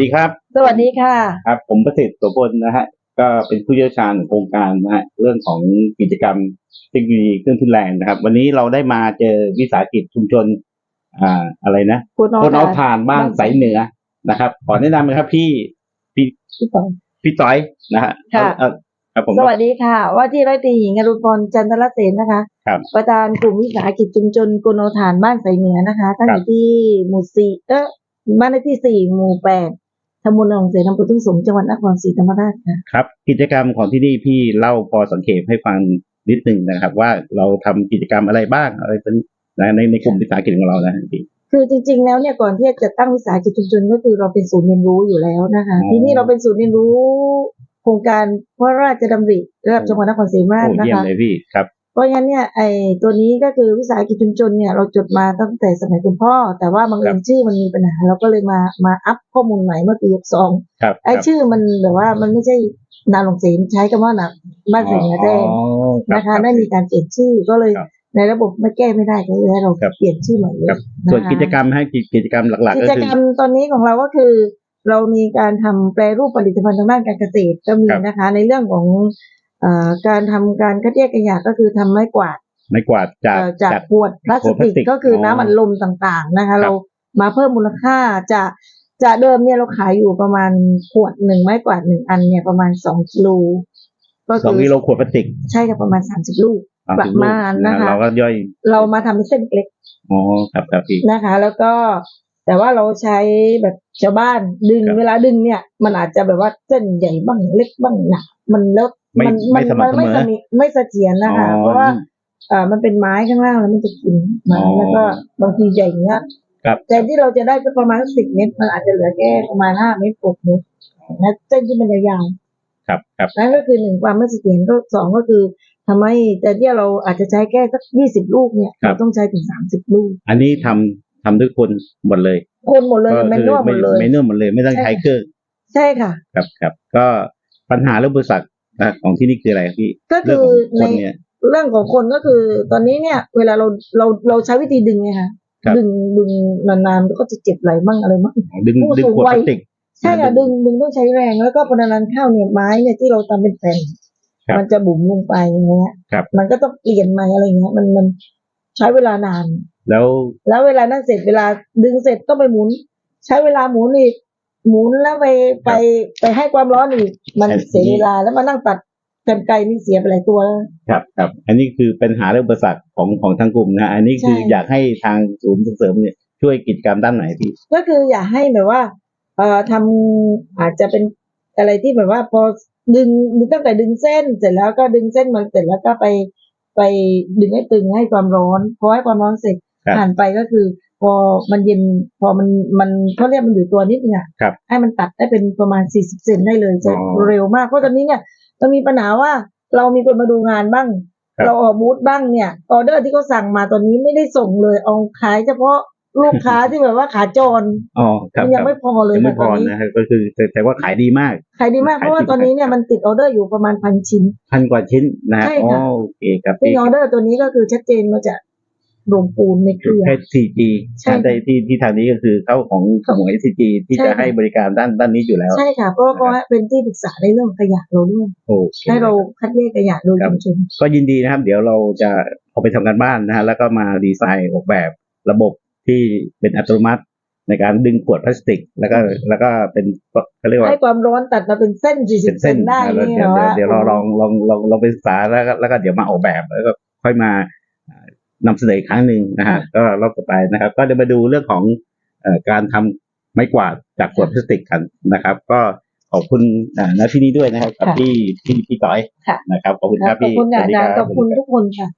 ดีครับ สวัสดีค่ะ ครับ ผมประสิทธิ์โสพลนะฮะ ก็เป็นผู้เชี่ยวชาญโครงการนะฮะเรื่องของกิจกรรมเทคโนโลยีเครื่องทุนแรงนะครับ วันนี้เราได้มาเจอวิสาหกิจชุมชน อ่าอะไรนะคุณน้องคนเอาผ่านบ้านสายเหนือนะครับ ขอแนะนำนะครับพี่พี่พี่ต่อพี่ต้อยนะฮะค่ะเอ่อครับผมสวัสดีค่ะ ว่าที่ร้อยตรีหญิงอรุณพรจันทรเสนนะคะครับประธานกลุ่มวิสาหกิจชุมชนกุโนฐานบ้านสายเหนือนะคะตั้งอยู่ที่หมู่สี่เออบ้านเลขที่สี่หมู่แปด ตำบลหนองเสนอำเภอทุ่งสงศ์จังหวัดนครศรีธรรมราชค่ะครับ กิจกรรมของที่นี่พี่เล่าพอสังเกตให้ฟังนิดหนึ่งนะครับ ว่าเราทำกิจกรรมอะไรบ้างอะไรเป็นนะในในกลุ่มวิสาหกิจของเรานะพี่คือจริงๆ แล้วเนี่ยก่อนที่จะตั้งวิสาหกิจชุมชนก็คือเราเป็นศูนย์เรียนรู้อยู่แล้วนะคะอ๋อที่นี่เราเป็นศูนย์เรียนรู้ โครงการพระราชดำริระดับจังหวัดนครศรีธรรมราชโอ้นะเยี่ยมคะเลยพี่ครับเพ ราะฉะนั้นเนี่ยไอ้ตัวนี้ก็คือวิสาหกิจชุมชนเนี่ยเราจดมาตั้งแต่สมัยคุณพ่อ แต่ว่าบางเอิญชื่อมันมีปัญหาเราก็เลยมามาอัพข้อมูลใหม่เมื่อปีสองครับไอ้ครับชื่อมันแบบว่ามันไม่ใช่นาหลงเสนใช้คำว่านาบ้านเสนแดงอ๋อรับนะคะรับได้มีการเปลี่ยนชื่อก็เลยครับในระบบไม่แก้ไม่ได้ก็เลยให้เราครับเปลี่ยนชื่อใหม่เลยครับนะคะส่วนกิจกรรมให้กิจกรรมหลักๆกิก็จคืกอรรมตอนนี้ของเราก็คือ เรามีการทำแปรรูปผลิตภัณฑ์ทางด้านการเกษตรก็มีครับนะคะ ในเรื่องของเอ่อ การทำการคัดแยกขยะก็คือทำไม้กวาดไม่กวาดจากเอ่อจากจากขวดพลาสขวดพลาติสติกกก็คือออน้ำอัดลมต่างๆนะคะครับเรามาเพิ่มมูลค่าจะจะเดิมเนี่ยเราขายอยู่ประมาณขวดหนึ่งไม้กวาดหนึ่งอันเนี่ยประมาณสองกิโลก็สองคืกิโลขวดพลาสติก ใช่ค่ะประมาณสามสิบลูกสามปสิระบลูกมาณนะคะเราก็ย่อย เรามาทำเป็นเส้นเล็กอ๋อครับครับพี่นะคะ แล้วก็แต่ว่าเราใช้แบบชาวบ้านดึงครับเวลาดึงเนี่ย มันอาจจะแบบว่าเส้นใหญ่บ้างเล็กบ้างหนักมันแล้ว ไม่มันไม่สม่ำเสมอไม่สนิทไม่เสถียรนะคะอ๋อเพราะว่าเอ่อมันเป็นไม้ข้างล่างแล้วมันจะกินไม้อ๋อแล้วก็บางทีใหญ่เนี้ยครับแต่ที่เราจะได้ก็ประมาณสิบเมตร มันอาจจะเหลือแค่ประมาณห้าเมตรหกเมตรนะเส้นที่มันยาวครับครับๆนั่นก็คือหนึ่งความไม่เสถียรก็สองก็คือทำให้แต่ที่เราอาจจะใช้แค่สักยี่สิบลูกเนี่ยเราต้องใช้ถึงสามสิบลูก อันนี้ทำทำด้วยคนหมดเลย คนหมดเลยก็แมนคืนวลหมดเลยไม่เนื่อหมดเลยไม่ต้องใช่ใช้เครื่องใช่ค่ะ ครับครับก็ปัญหาเรื่องบริษัทนะ ของที่นี่คืออะไรครับพี่ก็เรื่คือของในคนเนี่ยเรื่องของคนก็คือ ตอนนี้เนี่ย เวลาเราเราเราใช้วิธีดึงไงคะครับดึงดึงนานๆมันก็จะเจ็บไหลมั่งอะไรมั่งดึงผู้ดึงสูงขวดวัพยลาสติกใช่ค่ะดึดึงงดึงต้องใช้แรงแล้วก็พอนานๆเข้าเนี่ยไม้เนี่ยที่เราทำเป็นแผ่นครับมันจะบุ๋มลงไปอย่างเงี้ยครับมันก็ต้องเปลี่ยนใหม่อะไรอย่างเงี้ยมันมันใช้เวลานาน แล้ว แล้วเวลานั้นเสร็จเวลาดึงเสร็จต้องไปหมุน ใช้เวลาหมุนอีก หมุนแล้วไปไปไปให้ความร้อนอีก มันเสียเวลาแล้วมานั่งตัดกันไกลนี่เสียไปหลายตัวแล้วครับครับอันนี้คือปัญหาเรื่องบริษัทของของทางกลุ่มนะ อันนี้คือใช่อยากให้ทางศูนย์ส่งเสริมเนี่ยช่วยกิจกรรมด้านไหนพี่ก็คืออยากให้แบบว่า เอ่อทำอาจจะเป็นอะไรที่แบบว่าพอดึงดึงตั้งแต่ดึงเส้นเสร็จแล้วก็ดึงเส้นมาเสร็จแล้วก็ไปไปดึงให้ตึงให้ความร้อนพอให้ความร้อนเสร็จครับผ่านไปก็คือ พอมันเย็นพอมันมันเขาเรียกมันอยู่ตัวนิดนึงอะครับให้มันตัดได้เป็นประมาณสี่สิบเซนได้เลยจะอ๋อเร็วมากเพราะตอนนี้เนี่ยเรามีปัญหาว่าเรามีคนมาดูงานบ้างครับเราออกบูธบ้างเนี่ยออเดอร์ที่เขาสั่งมาตอนนี้ไม่ได้ส่งเลยเอาขายเฉพาะลูกค้าที่แบบว่าขาจรอ๋อครับมันยังไม่พอเลยยังไม่ค่ะพตออนนี้นะฮะก็คือแต่แต่ว่าขายดีมาก ขายดีมากขายเพราะว่าดีตอนนี้เนี่ยมากมันติดออเดอร์อยู่ประมาณพันชิ้นพันกว่าชิ้นนะฮะใช่อ๋อค่ะโอเคครับซึ่งพี่ออเดอร์ตัวนี้ก็คือชัดเจนมาจาก โรงปูนในเครือแค่ 4G ใช่ถ้าได้ที่ที่ทางนี้ก็คือเข้าของของ SCG ที่ใช่จะค่ะให้บริการด้านด้านนี้อยู่แล้ว ใช่ค่ะ เพราะว่าเขาเป็นที่ปรึกษาในเรื่องขยะเราด้วยโอเค ให้เราคัดแยกขยะโดยครับ ชุมชน ก็ยินดีนะครับ เดี๋ยวเราจะเอาไปทำการบ้านนะฮะแล้วก็มาดีไซน์ออกแบบระบบที่เป็นอัตโนมัติ ในการดึงขวดพลาสติก แล้วก็แล้วก็เป็นเขาเรียกว่า ให้ความร้อนตัดมาเป็นเส้นสี่สิเป็นบเซเส้นนได้แล้วนี่เดี๋ยวเหรอเดี๋ยวเดี๋ยวเราลองลองลองลองไปศึกษาแล้วก็แล้วก็เดี๋ยวมาออกแบบแล้วก็ค่อยมา อ่านำเสนออีกครั้งหนึ่งนะฮะก็รอบต่อไปนะครับ ก็เดี๋ยวมาดูเรื่องของเอ่อการทำไม้กวาดจากขวดพลาสติกกันนะครับ ก็ขอบคุณอ่าณที่นี้ด้วยนะครับกับพี่พี่พี่ต้อยค่ะนะครับขอบคุณครับขอบพี่คุณสวัสดีอาจารย์รัขอบคุณทุกคนค่ะ